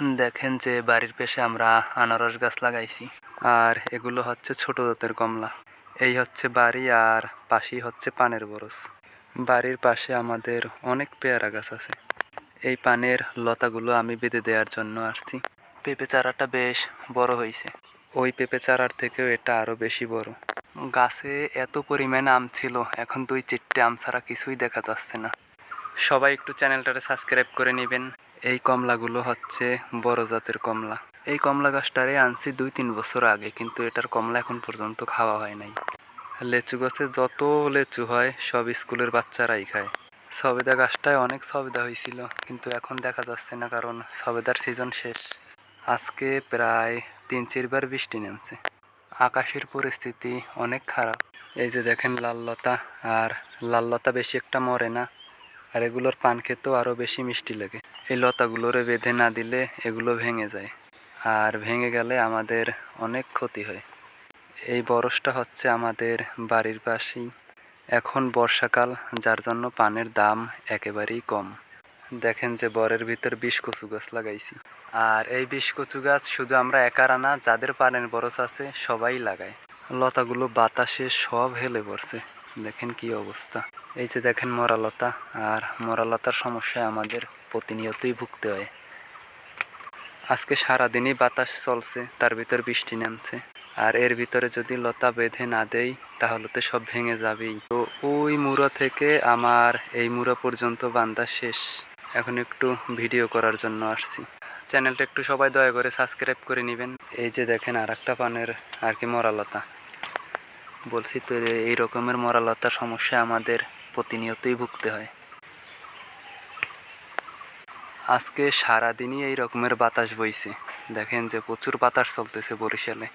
দেখেন যে বাড়ির পেশে আমরা আনারস গাছ লাগাইছি। আর এগুলো হচ্ছে ছোট জাতের কমলা। এই হচ্ছে বাড়ি আর পাশেই হচ্ছে পানের বরস বাড়ির পাশে আমাদের অনেক পেয়ারা গাছ আছে। এই পানের লতাগুলো আমি বেঁধে দেওয়ার জন্য আসছি। পেঁপে চারাটা বেশ বড় হয়েছে। ওই পেঁপে চারার থেকেও এটা আরও বেশি বড়। গাছে এত পরিমাণ আম ছিল, এখন দুই চারটে আম ছাড়া কিছুই দেখা যাচ্ছে না। সবাই একটু চ্যানেলটারে সাবস্ক্রাইব করে নেবেন। এই কমলাগুলো হচ্ছে বড় জাতের কমলা। এই কমলা গাছটারে আনছি দুই তিন বছর আগে, কিন্তু এটার কমলা এখন পর্যন্ত খাওয়া হয় নাই। লেচু গাছে যত লেচু হয়, সব স্কুলের বাচ্চারাই খায়। সবেদা গাছটায় অনেক সবেদা হয়েছিল, কিন্তু এখন দেখা যাচ্ছে না, কারণ সবেদার সিজন শেষ। আজকে প্রায় তিন চারবার বৃষ্টি নেমছে। আকাশের পরিস্থিতি অনেক খারাপ। এই যে দেখেন লাল লতা, আর লাল লতা বেশি একটা মরে না, আর এগুলোর পান খেতেও আরও বেশি মিষ্টি লাগে। এই লতাগুলোরে বেঁধে না দিলে এগুলো ভেঙে যায়। আর ভেঙে গেলে আমাদের অনেক ক্ষতি হয়। এই বরসটা হচ্ছে আমাদের বাড়ির পাশেই। এখন বর্ষাকাল, যার জন্য পানের দাম একেবারেই কম। দেখেন যে বরের ভিতর বিষ কচু গাছ লাগাইছি। আর এই বিষ কচু গাছ শুধু আমরা একার আনা যাদের পানের বরস আছে সবাই লাগায়। লতাগুলো বাতাসে সব হেলে পড়ছে। দেখেন কি অবস্থা। এই যে দেখেন মরালতা, আর মরালতার সমস্যায় আমাদের প্রতিনিয়তই ভুগতে হয়। আজকে সারাদিনই বাতাস চলছে, তার ভিতর বৃষ্টি নামছে। আর এর ভিতরে যদি লতা বেঁধে না দেই, তাহলে তো সব ভেঙে যাবেই। তো ওই মুড়ো থেকে আমার এই মুড়ো পর্যন্ত বান্দা শেষ। এখন একটু ভিডিও করার জন্য আসছি। চ্যানেলটা একটু সবাই দয়া করে সাবস্ক্রাইব করে নেবেন। এই যে দেখেন আর একটা পানের আর কি মরালতা। বলছি তো, এই রকমের মরালতার সমস্যা আমাদের প্রতিনিয়তই ভুগতে হয়। আজকে সারাদিনই এই রকমের বাতাস বইছে। দেখেন যে প্রচুর বাতাস চলতেছে বরিশালে।